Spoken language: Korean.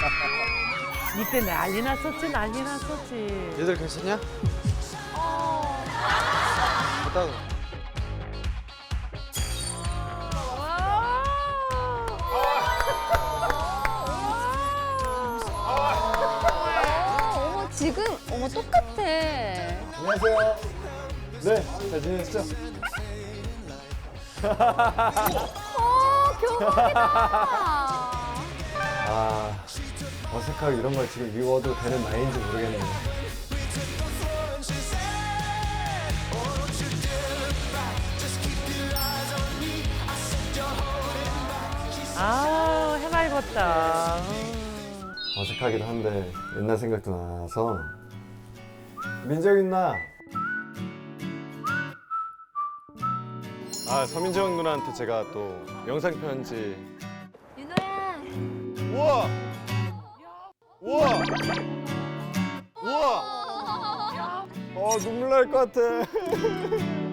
이때 난리 났었지 난리 났었지. 얘들 괜찮냐? 갔다 가. 어머 지금 어머 똑같아. 안녕하세요. 네, 잘 지내셨죠? 어 교복이다. 아, 어색하게 이런 걸 지금 미워도 되는 나이인지 모르겠네요. 아 해맑었다. 음. 어색하기도 한데 옛날 생각도 나서 민정이 누나 아 서민정 누나한테 제가 또 영상 편지 윤호야. 우와 우와. 어. 눈물 날 것 같아